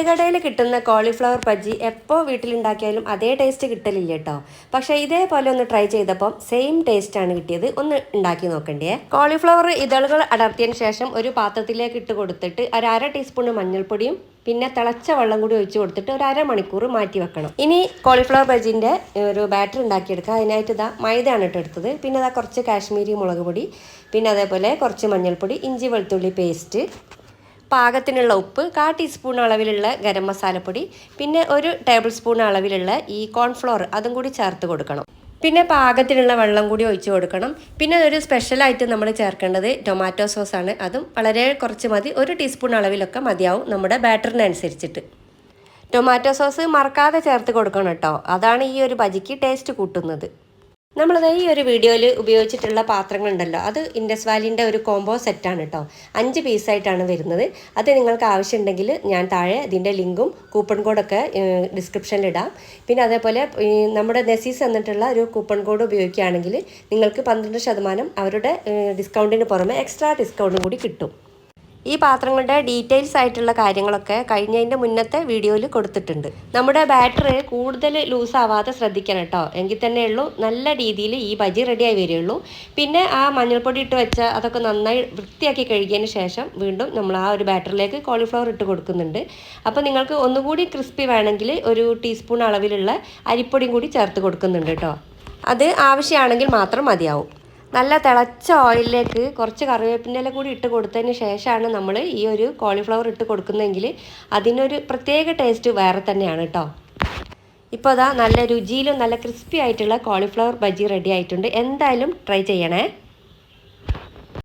തട്ടുകടയിൽ കിട്ടുന്ന കോളിഫ്ലവർ ബജ്ജി എപ്പോൾ വീട്ടിലുണ്ടാക്കിയാലും അതേ ടേസ്റ്റ് കിട്ടലില്ല കേട്ടോ പക്ഷേ ഇതേപോലെ ഒന്ന് ട്രൈ ചെയ്തപ്പം സെയിം ടേസ്റ്റ് ആണ് കിട്ടിയത്. ഒന്ന് ഉണ്ടാക്കി നോക്കണ്ടേ. കോളിഫ്ലവർ ഇതളുകൾ അടർത്തിയതിന് ശേഷം ഒരു പാത്രത്തിലേക്ക് ഇട്ട് കൊടുത്തിട്ട് ഒരു അര ടീസ്പൂൺ മഞ്ഞൾപ്പൊടിയും പിന്നെ തിളച്ച വെള്ളം കൂടി ഒഴിച്ചു കൊടുത്തിട്ട് ഒരു അരമണിക്കൂർ മാറ്റി വെക്കണം. ഇനി കോളിഫ്ലവർ ബജിന്റെ ഒരു ബാറ്റർ ഉണ്ടാക്കിയെടുക്കുക അതിനായിട്ട് ഇതാ മൈദയാണ് ഇട്ട് എടുത്തത്. പിന്നെ ഇതാ കുറച്ച് കാശ്മീരി മുളക് പൊടി പിന്നെ അതേപോലെ കുറച്ച് മഞ്ഞൾപ്പൊടി ഇഞ്ചി വെളുത്തുള്ളി പേസ്റ്റ് പാകത്തിനുള്ള ഉപ്പ് കാ ടീസ്പൂൺ അളവിലുള്ള ഗരം മസാലപ്പൊടി പിന്നെ ഒരു ടേബിൾ സ്പൂൺ അളവിലുള്ള ഈ കോൺഫ്ലോർ അതും കൂടി ചേർത്ത് കൊടുക്കണം. പിന്നെ പാകത്തിനുള്ള വെള്ളം കൂടി ഒഴിച്ച് കൊടുക്കണം. പിന്നെ ഒരു സ്പെഷ്യലായിട്ട് നമ്മൾ ചേർക്കേണ്ടത് ടൊമാറ്റോ സോസാണ് അതും വളരെ കുറച്ച് മതി. ഒരു ടീസ്പൂൺ അളവിലൊക്കെ മതിയാവും നമ്മുടെ ബാറ്ററിനനുസരിച്ചിട്ട് ടൊമാറ്റോ സോസ് മറക്കാതെ ചേർത്ത് കൊടുക്കണം കേട്ടോ. അതാണ് ഈ ഒരു ബജിക്ക് ടേസ്റ്റ് കൂട്ടുന്നത്. നമ്മളത് ഈ ഒരു വീഡിയോയിൽ ഉപയോഗിച്ചിട്ടുള്ള പാത്രങ്ങളുണ്ടല്ലോ. അത് ഇൻഡസ് വാലിന്റെ ഒരു കോംബോ സെറ്റാണ് കേട്ടോ അഞ്ച് പീസായിട്ടാണ് വരുന്നത്. അത് നിങ്ങൾക്ക് ആവശ്യമുണ്ടെങ്കിൽ ഞാൻ താഴെ ഇതിന്റെ ലിങ്കും കൂപ്പൺ കോഡൊക്കെ ഡിസ്ക്രിപ്ഷനിൽ ഇടാം. പിന്നെ അതേപോലെ നമ്മുടെ നെസീസ് എന്നിട്ടുള്ള ഒരു കൂപ്പൺ കോഡ് ഉപയോഗിക്കുകയാണെങ്കിൽ നിങ്ങൾക്ക് പന്ത്രണ്ട് ശതമാനം അവരുടെ ഡിസ്കൗണ്ടിന് പുറമെ എക്സ്ട്രാ ഡിസ്കൗണ്ടും കൂടി കിട്ടും. ഈ പാത്രങ്ങളുടെ ഡീറ്റെയിൽസ് ആയിട്ടുള്ള കാര്യങ്ങളൊക്കെ കഴിഞ്ഞതിന്റെ മുന്നത്തെ വീഡിയോയിൽ കൊടുത്തിട്ടുണ്ട്. നമ്മുടെ ബാറ്ററി കൂടുതൽ ലൂസ് ആവാതെ ശ്രദ്ധിക്കണം കേട്ടോ. എങ്കിൽ തന്നെ ഉള്ളൂ നല്ല രീതിയിൽ ഈ ബജി റെഡിയായി വരികയുള്ളൂ പിന്നെ ആ മഞ്ഞൾപ്പൊടി ഇട്ട് വെച്ച അതൊക്കെ നന്നായി വൃത്തിയാക്കി കഴുകിയതിന് ശേഷം വീണ്ടും നമ്മൾ ആ ഒരു ബാറ്ററിലേക്ക് കോളിഫ്ലവർ ഇട്ട് കൊടുക്കുന്നുണ്ട്. അപ്പോൾ നിങ്ങൾക്ക് ഒന്നുകൂടി ക്രിസ്പി വേണമെങ്കിൽ ഒരു ടീസ്പൂൺ അളവിലുള്ള അരിപ്പൊടിയും കൂടി ചേർത്ത് കൊടുക്കുന്നുണ്ട് കേട്ടോ. അത് ആവശ്യമാണെങ്കിൽ മാത്രം മതിയാവും. നല്ല തിളച്ച ഓയിലിലേക്ക് കുറച്ച് കറിവേപ്പിന്റെ കൂടി ഇട്ട് കൊടുത്തതിന് ശേഷമാണ് നമ്മൾ ഈ ഒരു കോളിഫ്ലവർ ഇട്ട് കൊടുക്കുന്നതെങ്കിൽ അതിനൊരു പ്രത്യേക ടേസ്റ്റ് വേറെ തന്നെയാണ് കേട്ടോ. ഇപ്പോൾ അതാ നല്ല രുചിയിലും നല്ല ക്രിസ്പി ആയിട്ടുള്ള കോളിഫ്ലവർ ബജി റെഡി ആയിട്ടുണ്ട്. എന്തായാലും ട്രൈ ചെയ്യണേ.